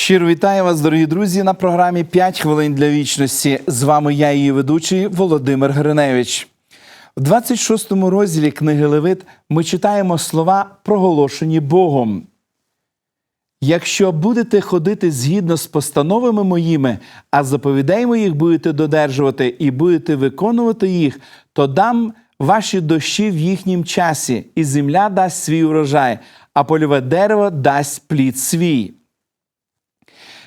Щиро вітаю вас, дорогі друзі, на програмі «5 хвилин для вічності. З вами я, її ведучий Володимир Гриневич. В 26 розділі книги Левит ми читаємо слова, проголошені Богом. Якщо будете ходити згідно з постановами моїми, а заповідей моїх будете додержувати і будете виконувати їх, то дам ваші дощі в їхнім часі, і земля дасть свій урожай, а польове дерево дасть плід свій.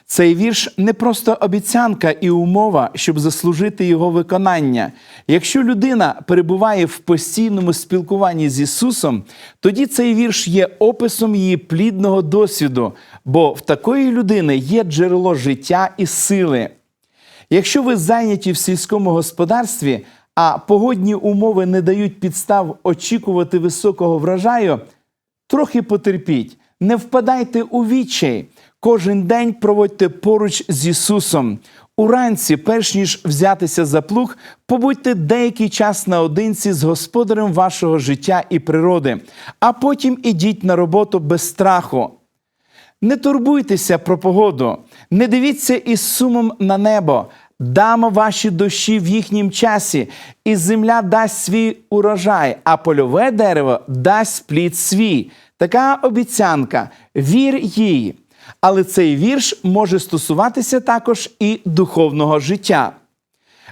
Цей вірш не просто обіцянка і умова, щоб заслужити його виконання. Якщо людина перебуває в постійному спілкуванні з Ісусом, тоді цей вірш є описом її плідного досвіду, бо в такої людини є джерело життя і сили. Якщо ви зайняті в сільському господарстві, а погодні умови не дають підстав очікувати високого врожаю, трохи потерпіть, не впадайте у відчай. Кожен день проводьте поруч з Ісусом. Уранці, перш ніж взятися за плуг, побудьте деякий час наодинці з господарем вашого життя і природи, а потім ідіть на роботу без страху. Не турбуйтеся про погоду, не дивіться із сумом на небо. Дамо ваші дощі в їхнім часі, і земля дасть свій урожай, а польове дерево дасть плід свій. Така обіцянка. Вір їй. Але цей вірш може стосуватися також і духовного життя.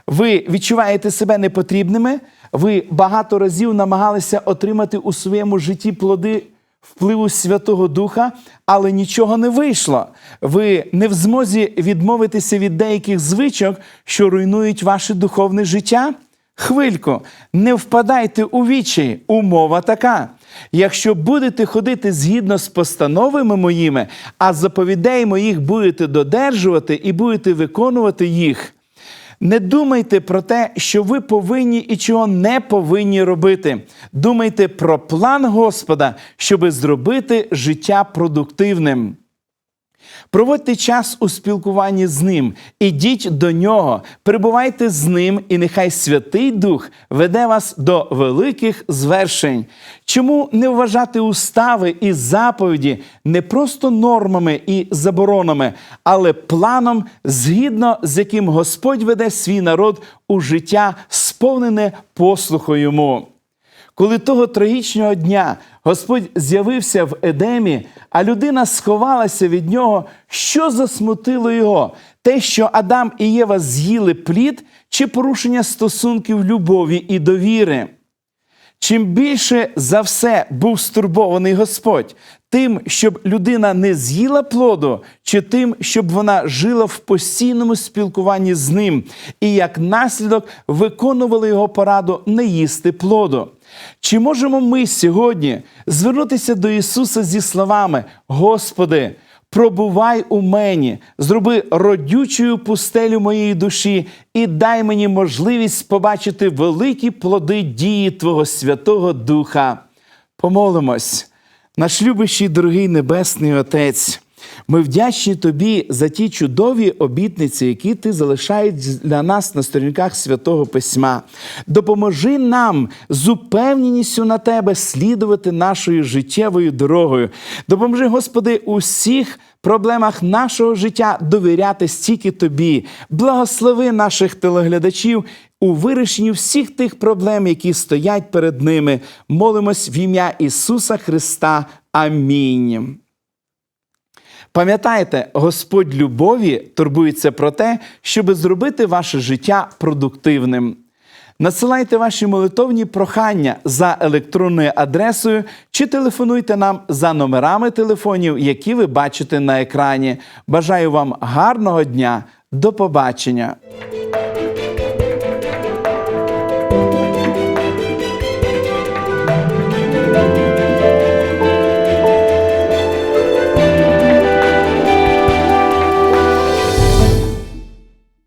Ви відчуваєте себе непотрібними, ви багато разів намагалися отримати у своєму житті плоди впливу Святого Духа, але нічого не вийшло. Ви не в змозі відмовитися від деяких звичок, що руйнують ваше духовне життя. Хвильку, не впадайте у вічі, умова така. Якщо будете ходити згідно з постановами моїми, а заповідей моїх будете додержувати і будете виконувати їх, не думайте про те, що ви повинні і чого не повинні робити. Думайте про план Господа, щоби зробити життя продуктивним. Проводьте час у спілкуванні з ним, ідіть до нього, перебувайте з ним, і нехай Святий Дух веде вас до великих звершень. Чому не вважати устави і заповіді не просто нормами і заборонами, але планом, згідно з яким Господь веде свій народ у життя, сповнене послуху йому? Коли того трагічного дня Господь з'явився в Едемі, а людина сховалася від нього, що засмутило його? Те, що Адам і Єва з'їли плід, чи порушення стосунків любові і довіри? Чим більше за все був стурбований Господь, тим, щоб людина не з'їла плоду, чи тим, щоб вона жила в постійному спілкуванні з ним, і як наслідок виконували його пораду не їсти плоду. Чи можемо ми сьогодні звернутися до Ісуса зі словами: Господи, пробувай у мені, зроби родючою пустелю моєї душі і дай мені можливість побачити великі плоди дії Твого Святого Духа. Помолимось, наш любящий дорогий Небесний Отець. Ми вдячні тобі за ті чудові обітниці, які ти залишаєш для нас на сторінках святого письма. Допоможи нам з упевненістю на тебе слідувати нашою життєвою дорогою. Допоможи, Господи, у всіх проблемах нашого життя довіряти стільки тобі. Благослови наших телеглядачів у вирішенні всіх тих проблем, які стоять перед ними. Молимось в ім'я Ісуса Христа. Амінь. Пам'ятайте, Господь любові турбується про те, щоб зробити ваше життя продуктивним. Насилайте ваші молитовні прохання за електронною адресою чи телефонуйте нам за номерами телефонів, які ви бачите на екрані. Бажаю вам гарного дня. До побачення!